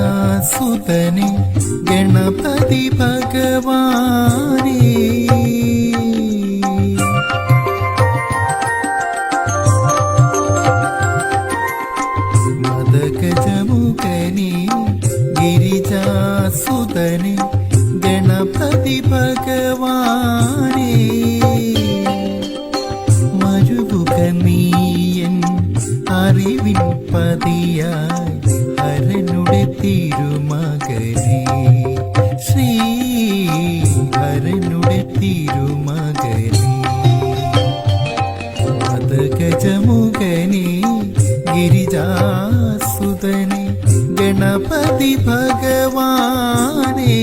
ഗിരിജാസുതനെ ഗണപതി ഭഗവാനേ. ഗിരിജാസുതനെ ഗണപതി ഭഗവാനേ. അറിവിൻ പതിയായി ഹരനുടെ തിരുമകനെ. ശ്രീ ഹരനുടെ തിരുമകനെ. ഗണപതി ഭഗവാനേ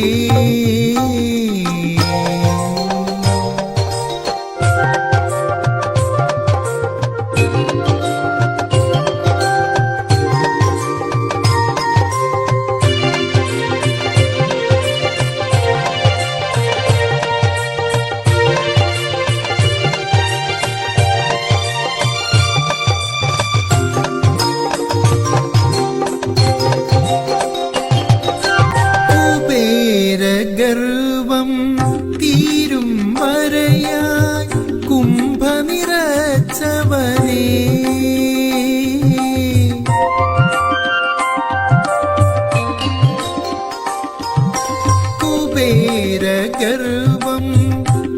കുബേരഗർവം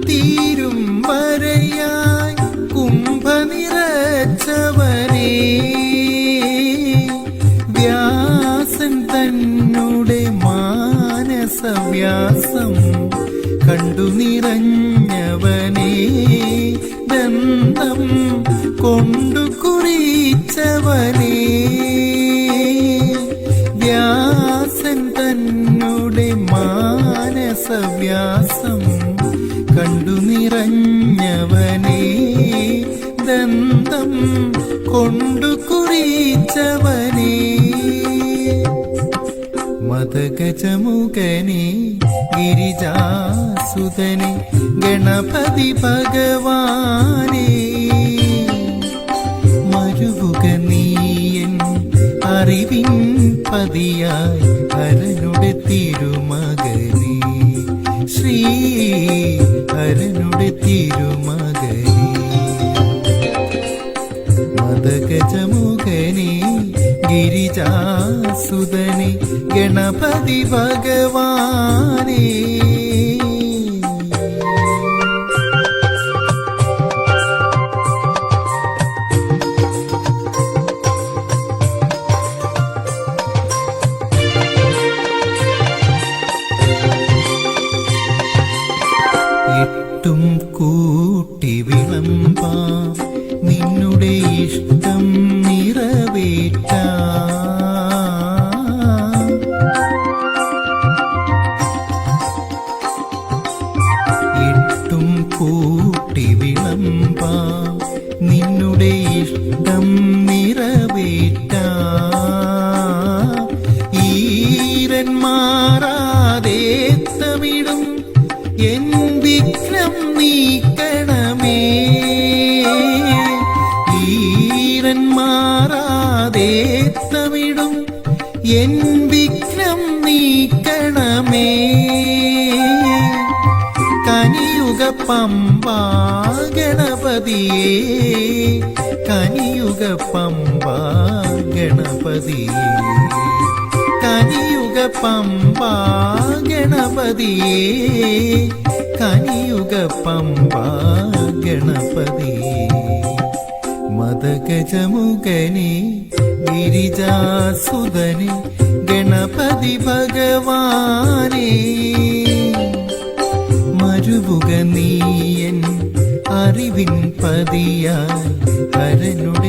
തീരും വ്യാസൻ തന്നുടെ മാനസവ്യാസം ദന്തം കൊണ്ടു കുറിച്ചവനെ. വ്യാസൻ തന്നെ മാനസവ്യാസം കണ്ടു നിറഞ്ഞവനെ. ദന്തം കൊണ്ടു കുറിച്ചവനേ. മതഗജമുഖനെ ഗിരിജാസുതനെ ഗണപതി ഭഗവാനെ. മരുവുക നീയൻ അറിവിൻ പതിയായി ഹരനുടെ തിരുമകനെ. ശ്രീ ഹരനുടെ തിരുമകനെ. മദഗജമുഖനെ ഗിരിജാസുതനെ ഗണപതി ഭഗവാനേ. എട്ടും കൂട്ടി വിളമ്പാം നിന്നുടെ ഇഷ്ടം കൂട്ടി വിളമ്പാം. നിന്നുടെ ഇഷ്ടം നിറവേറ്റാം. പമ്പാ ഗണപതിയേ കനിയുഗ പമ്പാ ഗണപതിയേ കനിയുഗ പമ്പാ ഗണപതിയേ കനിയുഗ പമ്പാ ഗണപതിയേ മദഗജമുഖനെ ഗിരിജാസുതനെ ഗണപതി ഭഗവാനേ. നീയൻ അറിവിൻ പതിയായി ഹരനുടെ